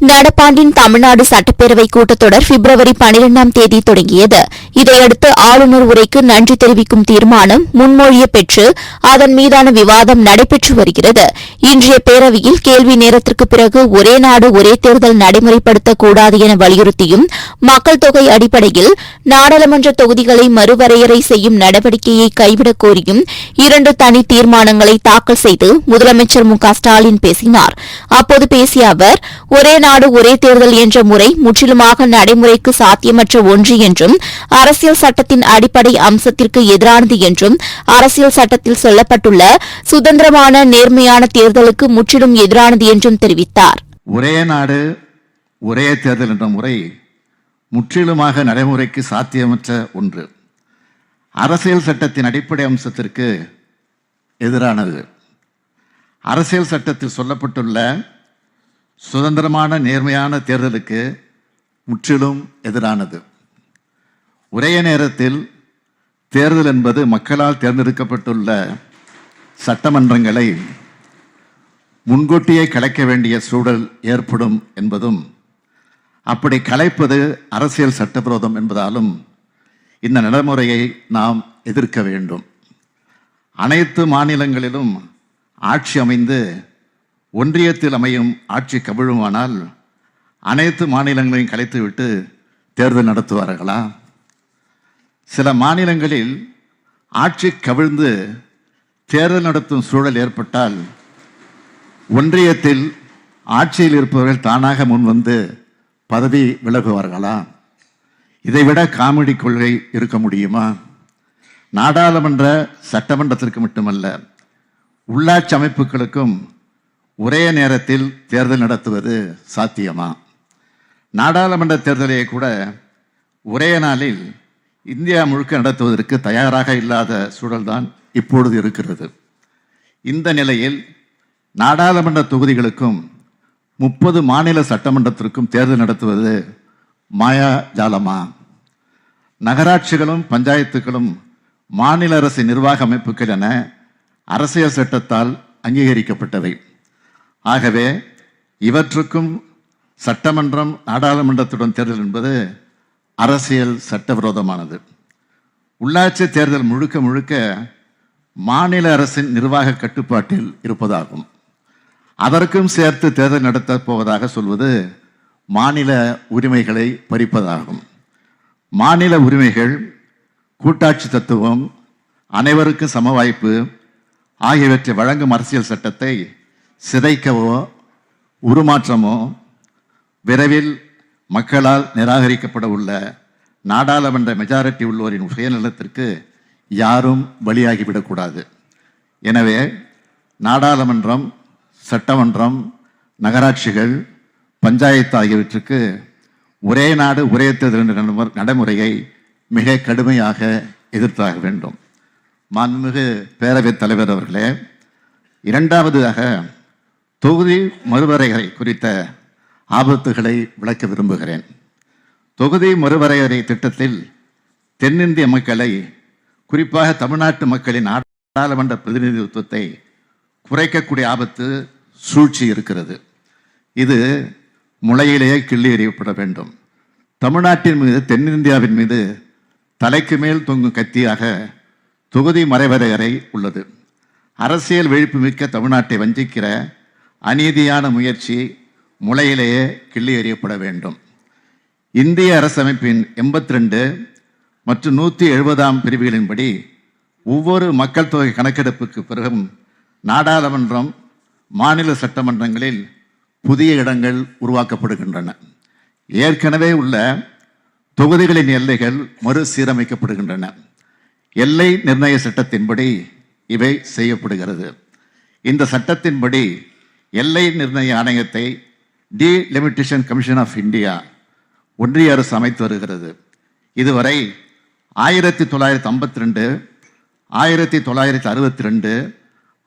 நடப்பாண்டின் தமிழ்நாடு சட்டப்பேரவை கூட்டத்தொடர் பிப்ரவரி பனிரெண்டாம் தேதி தொடங்கியது. இதையடுத்து ஆளுநர் உரைக்கு நன்றி தெரிவிக்கும் தீர்மானம் முன்மொழிய பெற்று அதன் மீதான விவாதம் நடைபெற்று வருகிறது. இன்றைய பேரவையில் கேள்வி நேரத்திற்கு பிறகு ஒரே நாடு ஒரே தேர்தல் நடைமுறைப்படுத்தக்கூடாது என வலியுறுத்தியும் மக்கள் தொகை அடிப்படையில் நாடாளுமன்ற தொகுதிகளை மறுவரையறை செய்யும் நடவடிக்கையை கைவிடக் கோரியும் இரண்டு தனி தீர்மானங்களை தாக்கல் செய்து முதலமைச்சர் மு க ஸ்டாலின் பேசினார். அப்போது பேசிய அவர் ஒரே நாடு ஒரே தேர்தல் என்ற முறை முற்றிலுமாக நடைமுறைக்கு சாத்தியமற்ற ஒன்று என்றும் அரசியல் சட்டத்தின் அடிப்படை அம்சத்திற்கு எதிரானது என்றும் அரசியல் சட்டத்தில் சொல்லப்பட்டுள்ள சுதந்திரமான நேர்மையான தேர்தலுக்கு முற்றிலும் எதிரானது என்றும் தெரிவித்தார். ஒரே நாடு ஒரே தேர்தல் என்ற முறை முற்றிலுமாக நடைமுறைக்கு சாத்தியமற்ற ஒன்று. அரசியல் சட்டத்தின் அடிப்படை அம்சத்திற்கு எதிரானது. அரசியல் சட்டத்தில் சொல்லப்பட்டுள்ள சுதந்திரமான நேர்மையான தேர்தலுக்கு முற்றிலும் எதிரானது. ஒரே நேரத்தில் தேர்தல் என்பது மக்களால் தேர்ந்தெடுக்கப்பட்டுள்ள சட்டமன்றங்களை முன்கூட்டியே கலைக்க வேண்டிய சூழல் ஏற்படும் என்பதும் அப்படி கலைப்பது அரசியல் சட்டவிரோதம் என்பதாலும் இந்த நடைமுறையை நாம் எதிர்க்க வேண்டும். அனைத்து மாநிலங்களிலும் ஆட்சி அமைந்து ஒன்றியத்தில் அமையும் ஆட்சி கவிழுமானால் அனைத்து மாநிலங்களையும் கலைத்துவிட்டு தேர்தல் நடத்துவார்களா? சில மாநிலங்களில் ஆட்சி கவிழ்ந்து தேர்தல் நடத்தும் சூழல் ஏற்பட்டால் ஒன்றியத்தில் ஆட்சியில் இருப்பவர்கள் தானாக முன்வந்து பதவி விலகுவார்களா? இதைவிட காமெடி கொள்கை இருக்க முடியுமா? நாடாளுமன்ற சட்டமன்றத்திற்கு மட்டுமல்ல உள்ளாட்சி அமைப்புகளுக்கும் ஒரே நேரத்தில் தேர்தல் நடத்துவது சாத்தியமா? நாடாளுமன்ற தேர்தலை கூட ஒரே நாளில் இந்தியா முழுக்க நடத்துவதற்கு தயாராக இல்லாத சூழல்தான் இப்பொழுது இருக்கிறது. இந்த நிலையில் நாடாளுமன்ற தொகுதிகளுக்கும் முப்பது மாநில சட்டமன்றத்திற்கும் தேர்தல் நடத்துவது மாயாஜாலமா? நகராட்சிகளும் பஞ்சாயத்துகளும் மாநில அரசு நிர்வாக அமைப்புகள் என அரசியல் சட்டத்தால் அங்கீகரிக்கப்பட்டவை. ஆகவே இவற்றுக்கும் சட்டமன்றம் நாடாளுமன்றத்துடன் தேர்தல் என்பது அரசியல் சட்டவிரோதமானது. உள்ளாட்சி தேர்தல் முழுக்க முழுக்க மாநில அரசின் நிர்வாக கட்டுப்பாட்டில் இருப்பதாகும். அதற்கும் சேர்த்து தேர்தல் நடத்தப் போவதாக சொல்வது மாநில உரிமைகளை பறிப்பதாகும். மாநில உரிமைகள் கூட்டாட்சி தத்துவம் அனைவருக்கும் சம வாய்ப்பு ஆகியவற்றை வழங்கும் அரசியல் சட்டத்தை சிதைக்கவோ உருமாற்றமோ விரைவில் மக்களால் நிராகரிக்கப்பட உள்ள நாடாளுமன்ற மெஜாரிட்டி உள்ளோரின் சுயநலத்திற்கு யாரும் பலியாகிவிடக்கூடாது எனவே நாடாளுமன்றம் சட்டமன்றம் நகராட்சிகள் பஞ்சாயத்து ஆகியவற்றுக்கு ஒரே நாடு ஒரே தேர்தல் என்ற நடைமுறையை மிக கடுமையாக எதிர்த்தாக வேண்டும். மாண்புமிகு பேரவைத் தலைவர் அவர்களே இரண்டாவதாக தொகுதி மறுவரையறை குறித்த ஆபத்துகளை விளக்க விரும்புகிறேன். தொகுதி மறுவரையறை திட்டத்தில் தென்னிந்திய மக்களை குறிப்பாக தமிழ்நாட்டு மக்களின் நாடாளுமன்ற பிரதிநிதித்துவத்தை குறைக்கக்கூடிய ஆபத்து சூழ்ச்சி இருக்கிறது. இது முளையிலேயே கிள்ளி எறியப்பட வேண்டும். தமிழ்நாட்டின் மீது தென்னிந்தியாவின் மீது தலைக்கு மேல் தொங்கும் கத்தியாக தொகுதி மறைவரையறை உள்ளது. அரசியல் விழிப்புமிக்க தமிழ்நாட்டை வஞ்சிக்கிற அநீதியான முயற்சி முளையிலேயே கிள்ளி எறியப்பட வேண்டும். இந்திய அரசமைப்பின் எண்பத்தி ரெண்டு மற்றும் நூற்றி எழுபதாம் பிரிவுகளின்படி ஒவ்வொரு மக்கள் தொகை கணக்கெடுப்புக்கு பிறகும் நாடாளுமன்றம் மாநில சட்டமன்றங்களில் புதிய இடங்கள் உருவாக்கப்படுகின்றன. ஏற்கனவே உள்ள தொகுதிகளின் எல்லைகள் மறுசீரமைக்கப்படுகின்றன. எல்லை நிர்ணய சட்டத்தின்படி இவை செய்யப்படுகிறது. இந்த சட்டத்தின்படி எல்லை நிர்ணய ஆணையத்தை டி டீலிமிட்டேஷன் கமிஷன் ஆஃப் இந்தியா ஒன்றிய அரசு அமைத்து வருகிறது. இதுவரை ஆயிரத்தி தொள்ளாயிரத்தி ஐம்பத்தி ரெண்டு ஆயிரத்தி தொள்ளாயிரத்தி அறுபத்தி ரெண்டு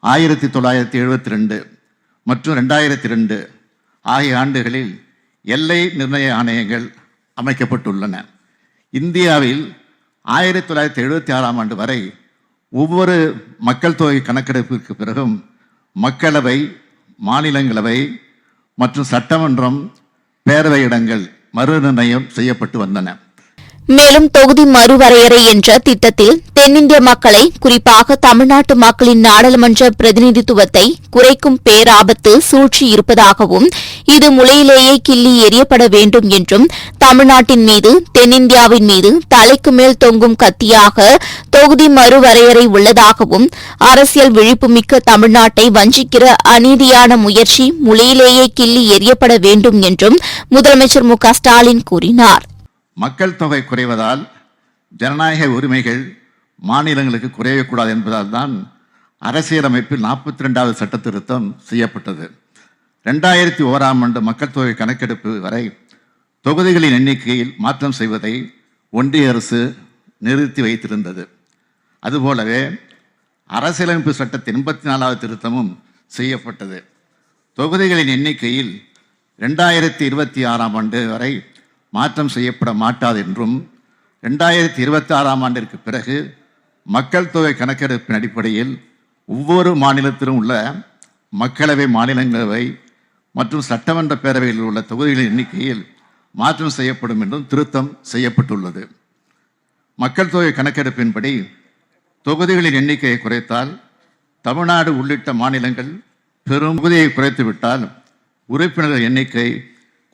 ஆயிரத்தி தொள்ளாயிரத்தி எழுபத்தி ரெண்டு மற்றும் ரெண்டாயிரத்தி ரெண்டு ஆகிய ஆண்டுகளில் எல்லை நிர்ணய ஆணையங்கள் அமைக்கப்பட்டுள்ளன. இந்தியாவில் ஆயிரத்தி தொள்ளாயிரத்தி எழுபத்தி ஆறாம் ஆண்டு வரை ஒவ்வொரு மக்கள் தொகை கணக்கெடுப்பிற்கு பிறகும் மக்களவை மாநிலங்களவை மற்றும் சட்டமன்றம் பேரவை இடங்கள் மறுநிர்ணயம் செய்யப்பட்டு வந்தன. மேலும் தொகுதி மறுவரையறை என்ற திட்டத்தில் தென்னிந்திய மக்களை குறிப்பாக தமிழ்நாட்டு மக்களின் நாடாளுமன்ற பிரதிநிதித்துவத்தை குறைக்கும் பேராபத்து சூழ்ச்சி இருப்பதாகவும் இது முளையிலேயே கிள்ளி எறியப்பட வேண்டும் என்றும் தமிழ்நாட்டின் மீது தென்னிந்தியாவின் மீது தலைக்கு மேல் தொங்கும் கத்தியாக தொகுதி மறுவரையறை உள்ளதாகவும் அரசியல் விழிப்புமிக்க தமிழ்நாட்டை வஞ்சிக்கிற அநீதியான முயற்சி முளையிலேயே கிள்ளி எறியப்பட வேண்டும் என்றும் முதலமைச்சர் மு க ஸ்டாலின் கூறினார். மக்கள் தொகை குறைவதால் ஜனநாயக உரிமைகள் மாநிலங்களுக்கு குறையக்கூடாது என்பதால் தான் அரசியலமைப்பில் நாற்பத்தி ரெண்டாவது சட்ட திருத்தம் செய்யப்பட்டது. ரெண்டாயிரத்தி ஓராம் ஆண்டு மக்கள் தொகை கணக்கெடுப்பு வரை தொகுதிகளின் எண்ணிக்கையில் மாற்றம் செய்வதை ஒன்றிய அரசு நிறுத்தி வைத்திருந்தது. அதுபோலவே அரசியலமைப்பு சட்டத்தின் எண்பத்தி நாலாவது திருத்தமும் செய்யப்பட்டது. தொகுதிகளின் எண்ணிக்கையில் ரெண்டாயிரத்தி இருபத்தி ஆறாம் ஆண்டு வரை மாற்றம் செய்யப்பட மாட்டாது என்றும் ரெண்டாயிரத்தி இருபத்தி ஆறாம் ஆண்டிற்கு பிறகு மக்கள் தொகை கணக்கெடுப்பின் அடிப்படையில் ஒவ்வொரு மாநிலத்திலும் உள்ள மக்களவை மாநிலங்களவை மற்றும் சட்டமன்ற பேரவையில் உள்ள தொகுதிகளின் எண்ணிக்கையில் மாற்றம் செய்யப்படும் என்றும் திருத்தம் செய்யப்பட்டுள்ளது. மக்கள் தொகை கணக்கெடுப்பின்படி தொகுதிகளின் எண்ணிக்கையை குறைத்தால் தமிழ்நாடு உள்ளிட்ட மாநிலங்கள் பெரும் தொகுதியை குறைத்துவிட்டால் உறுப்பினர்கள் எண்ணிக்கை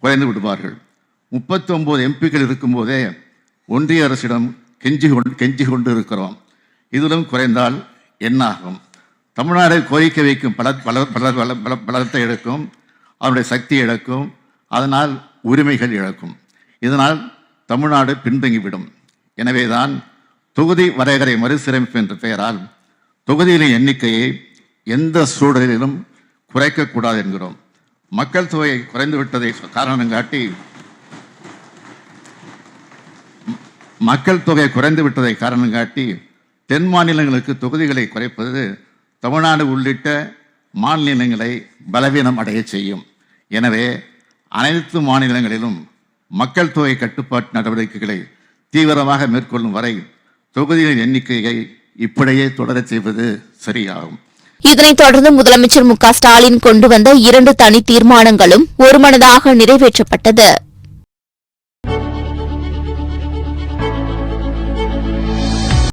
குறைந்து விடுவார்கள். முப்பத்தி ஒன்பது எம்பிக்கள் இருக்கும்போதே ஒன்றிய அரசிடம் கெஞ்சி கொண்டு கெஞ்சி கொண்டு இருக்கிறோம் இதிலும் குறைந்தால் என்னாகும்? தமிழ்நாடு கோரிக்கை வைக்கும் பல பல பல பல பல பலத்தை இழக்கும் அவருடைய சக்தி இழக்கும் அதனால் உரிமைகள் இழக்கும். இதனால் தமிழ்நாடு பின்தங்கிவிடும். எனவேதான் தொகுதி வரையறை மறுசீரமைப்பு என்ற பெயரால் தொகுதிகளின் எண்ணிக்கையை எந்த சூழலிலும் குறைக்கக்கூடாது என்கிறோம். மக்கள் தொகை குறைந்து விட்டதை காரணம் காட்டி மக்கள் தொகை குறைந்து விட்டதை காரணம் காட்டி தென் மாநிலங்களுக்கு தொகுதிகளை குறைப்பது தமிழ்நாடு உள்ளிட்ட மாநிலங்களை பலவீனம் அடையச் செய்யும். எனவே அனைத்து மாநிலங்களிலும் மக்கள் தொகை கட்டுப்பாட்டு நடவடிக்கைகளை தீவிரமாக மேற்கொள்ளும் வரை தொகுதிகளின் எண்ணிக்கையை இப்படியே தொடரச் செய்வது சரியாகும். இதனைத் தொடர்ந்து முதலமைச்சர் மு க ஸ்டாலின் கொண்டு வந்த இரண்டு தனி தீர்மானங்களும் ஒருமனதாக நிறைவேற்றப்பட்டது.